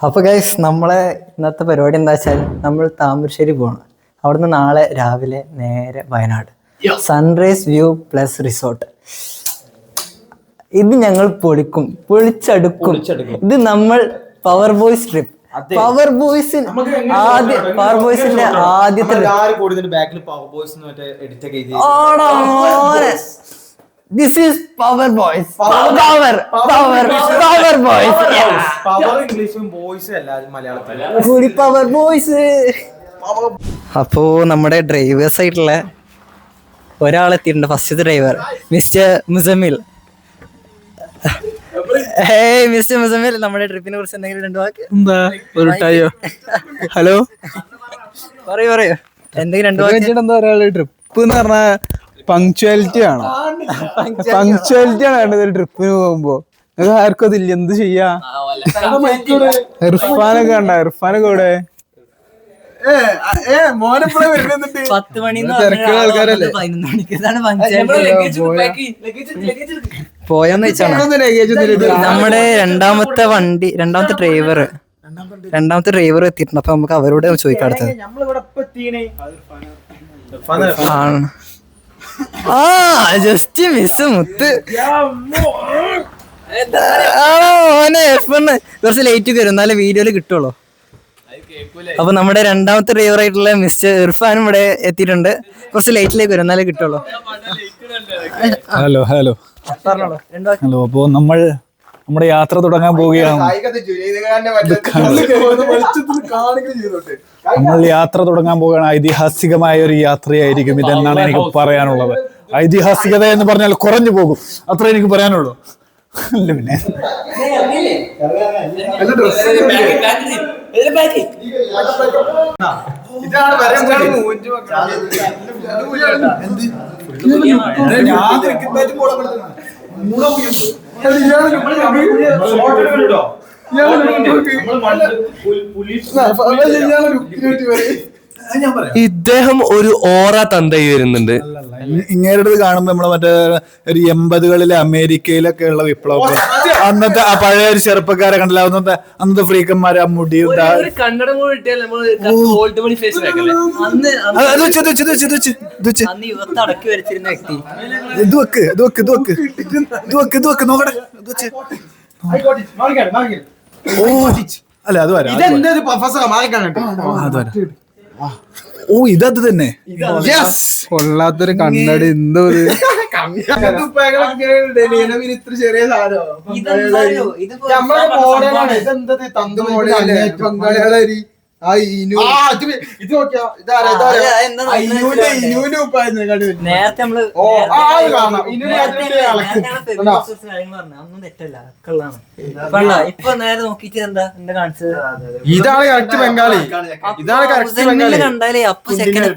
അപ്പൊ ഗൈസ് നമ്മളെ ഇന്നത്തെ പരിപാടി എന്താ വെച്ചാൽ നമ്മൾ താമരശ്ശേരി പോകണം അവിടുന്ന് നാളെ രാവിലെ നേരെ Wayanad. Sunrise view plus resort ഇത് ഞങ്ങൾ പൊളിക്കും പൊളിച്ചടുക്കും. ഇത് നമ്മൾ പവർ ബോയ്സ് ട്രിപ്പ് പവർ ബോയ്സിൽ ആദ്യ പവർ ബോയ്സിന്റെ ആദ്യത്തെ this is power boys power power power boys power ഇംഗ്ലീഷും ബോയ്സും അല്ല മലയാളത്തിൽ പവർ ബോയ്സ് അപ്പോ നമ്മുടെ ഡ്രൈവേഴ്സ് ആയിട്ടുള്ള ഒരാളെത്തിയിട്ടുണ്ട്. ഫസ്റ്റത്തെ ഡ്രൈവർ മിസ്റ്റർ മുസമിൽ ഏയ് മിസ്റ്റർ മുസമിൽ നമ്മുടെ ട്രിപ്പിനെ കുറിച്ച് എന്തെങ്കിലും രണ്ട് വാക്ക് എന്താ? ഒരു ടയോ ഹലോ പറയൂ പറയൂ. എന്തെങ്കിലും രണ്ട് വാക്ക് എന്താ പറയാ ട്രിപ്പ് എന്ന് പറഞ്ഞാൽ പങ്ക്ച്വാലിറ്റി ആണോ? പങ്ക്ച്വാലിറ്റി ആണ്. വേണ്ടത് ട്രിപ്പിന് പോകുമ്പോ. നിങ്ങൾക്ക് ആർക്കും അതില്ല. എന്ത് ചെയ്യാ? ഇർഫാനൊക്കെ കണ്ട ഇർഫാനൊക്കെ ഇവിടെ പത്ത് മണി പോയെന്ന് വെച്ചാണ് നമ്മുടെ രണ്ടാമത്തെ വണ്ടി രണ്ടാമത്തെ ഡ്രൈവർ രണ്ടാമത്തെ ഡ്രൈവർ എത്തിയിട്ടുണ്ട്. അപ്പൊ നമുക്ക് അവരോട് ചോദിക്കാം അടുത്തത്. ആണ് ആ ജസ്റ്റ് മിസ് മുത്ത്. ആ, മോനെ F1. കുറച്ച് ലേറ്റ് വരും. എന്നാലേ വീഡിയോയിൽ കിട്ടുള്ളൂ. അപ്പൊ നമ്മുടെ രണ്ടാമത്തെ ഡ്രൈവർ ആയിട്ടുള്ള മിസ്റ്റർ ഇർഫാനും ഇവിടെ എത്തിയിട്ടുണ്ട്. കുറച്ച് ലേറ്റിലേക്ക് വരും എന്നാലേ കിട്ടുള്ളൂ. ഹലോ ഹലോ പറഞ്ഞോളൂ. രണ്ടു വാക്ക്. ഹലോ അപ്പോ നമ്മൾ നമ്മുടെ യാത്ര തുടങ്ങാൻ പോവുകയാണ്. നമ്മൾ യാത്ര തുടങ്ങാൻ പോവുകയാണ്. ഐതിഹാസികമായ ഒരു യാത്രയായിരിക്കും ഇതെന്നാണ് എനിക്ക് പറയാനുള്ളത്. ഐതിഹാസികത എന്ന് പറഞ്ഞാൽ കുറഞ്ഞു പോകും അത്ര എനിക്ക് പറയാനുള്ളൂ അല്ല പിന്നെ ഇദ്ദേഹം ഒരു ഓറ തന്തയി വരുന്നുണ്ട്. ഇങ്ങേരുടെ കാണുമ്പോ നമ്മളെ മറ്റേ ഒരു എൺപതുകളിലെ അമേരിക്കയിലൊക്കെ ഉള്ള വിപ്ലവം. അന്നത്തെ ആ പഴയ ഒരു ചെറുപ്പക്കാരെ കണ്ടില്ല അന്നത്തെ അന്നത്തെ ഫ്രീക്കന്മാരെ ആ മുടി ഇതാ- വെക്ക് ഇത് വെക്ക് ഇത് വെക്ക്. ഇത് വെക്ക് ഇത് വെക്ക് നോക്കട്ടെ. ഓ അല്ല അത് വരാം അത് വരാം. ഓ ഇതത് തന്നെ. കൊള്ളാത്തൊരു കണ്ണടി എന്തോ ചെറിയ സാധനം. നേരത്തെ നമ്മൾ ഇപ്പൊ നേരെ നോക്കിട്ട് എന്താ എന്താ കാണിച്ചത്? ഇതാണ് കറക്റ്റ് ബംഗാളി. ഇതാണ് കറക്റ്റ് ബംഗാളി. കണ്ടാലേ അപ്പൊ സെക്കൻഡ്